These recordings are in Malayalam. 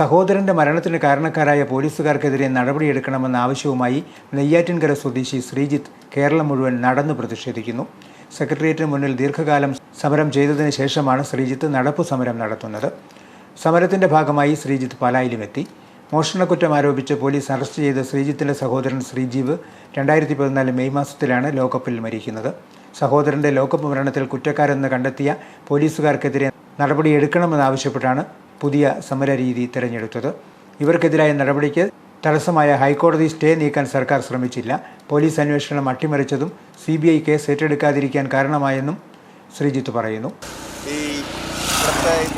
സഹോദരന്റെ മരണത്തിന് കാരണക്കാരായ പോലീസുകാർക്കെതിരെ നടപടിയെടുക്കണമെന്ന ആവശ്യവുമായി നെയ്യാറ്റിൻകര സ്വദേശി ശ്രീജിത്ത് കേരളം മുഴുവൻ നടന്നു പ്രതിഷേധിക്കുന്നു. സെക്രട്ടേറിയറ്റിന് മുന്നിൽ ദീർഘകാലം സമരം ചെയ്തതിന് ശേഷമാണ് ശ്രീജിത്ത് നടപ്പ് സമരം നടത്തുന്നത്. സമരത്തിന്റെ ഭാഗമായി ശ്രീജിത്ത് പാലായിലുമെത്തി. മോഷണക്കുറ്റം ആരോപിച്ച് പോലീസ് അറസ്റ്റ് ചെയ്ത ശ്രീജിത്തിന്റെ സഹോദരൻ ശ്രീജീവ് രണ്ടായിരത്തി പതിനാല് മെയ് മാസത്തിലാണ് ലോക്കപ്പിൽ മരിക്കുന്നത്. സഹോദരന്റെ ലോക്കപ്പ് മരണത്തിൽ കുറ്റക്കാരെന്ന് കണ്ടെത്തിയ പോലീസുകാർക്കെതിരെ നടപടിയെടുക്കണമെന്നാവശ്യപ്പെട്ടാണ് പുതിയ സമരരീതി തിരഞ്ഞെടുത്തത്. ഇവർക്കെതിരായ നടപടിക്ക് തടസ്സമായ ഹൈക്കോടതി സ്റ്റേ നീക്കാൻ സർക്കാർ ശ്രമിച്ചില്ല. പോലീസ് അന്വേഷണം അട്ടിമറിച്ചതും സി ബി ഐ കേസ് ഏറ്റെടുക്കാതിരിക്കാൻ കാരണമായെന്നും ശ്രീജിത്ത് പറയുന്നു. ഈ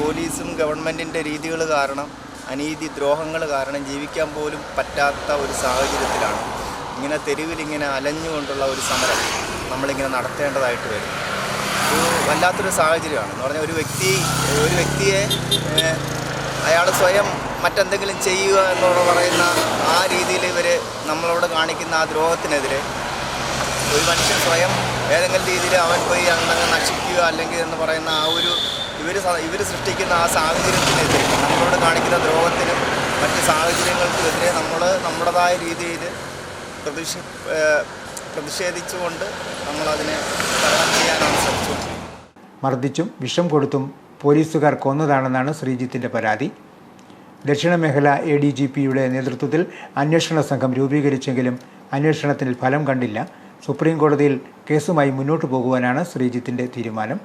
പോലീസും ഗവൺമെന്റിന്റെ രീതികൾ കാരണം അനീതി ദ്രോഹങ്ങൾ കാരണം ജീവിക്കാൻ പോലും പറ്റാത്ത ഒരു സാഹചര്യത്തിലാണ്. ഇങ്ങനെ തെരുവിലിങ്ങനെ അലഞ്ഞുകൊണ്ടുള്ള ഒരു സമരം നമ്മളിങ്ങനെ നടത്തേണ്ടതായിട്ട് വരും. ഒരു വല്ലാത്തൊരു സാഹചര്യമാണ്. എന്ന് പറഞ്ഞാൽ ഒരു വ്യക്തി ഒരു വ്യക്തിയെ അയാൾ സ്വയം മറ്റെന്തെങ്കിലും ചെയ്യുക എന്നുള്ള പറയുന്ന ആ രീതിയിൽ ഇവർ നമ്മളോട് കാണിക്കുന്ന ആ ദ്രോഹത്തിനെതിരെ ഒരു മനുഷ്യൻ സ്വയം ഏതെങ്കിലും രീതിയിൽ അവൻ പോയി അങ്ങനെ നശിക്കുക അല്ലെങ്കിൽ എന്ന് പറയുന്ന ആ ഒരു ഇവർ ഇവർ സൃഷ്ടിക്കുന്ന ആ സാഹചര്യത്തിനെതിരെ നമ്മളോട് കാണിക്കുന്ന ദ്രോഹത്തിനും മറ്റ് സാഹചര്യങ്ങൾക്കുമെതിരെ നമ്മൾ നമ്മുടേതായ രീതിയിൽ പ്രതിഷേ പ്രതിഷേധിച്ചുകൊണ്ട് നമ്മളതിനെ മർദ്ദിച്ചും വിഷം കൊടുത്തും പോലീസുകാർ കൊന്നതാണെന്നാണ് ശ്രീജിത്തിന്റെ പരാതി. ദക്ഷിണ മേഖല എ ഡി ജി പിയുടെ നേതൃത്വത്തിൽ അന്വേഷണ സംഘം രൂപീകരിച്ചെങ്കിലും അന്വേഷണത്തിൽ ഫലം കണ്ടില്ല. സുപ്രീം കോടതിയിൽ കേസുമായി മുന്നോട്ടു പോകുവാനാണ് ശ്രീജിത്തിന്റെ തീരുമാനം.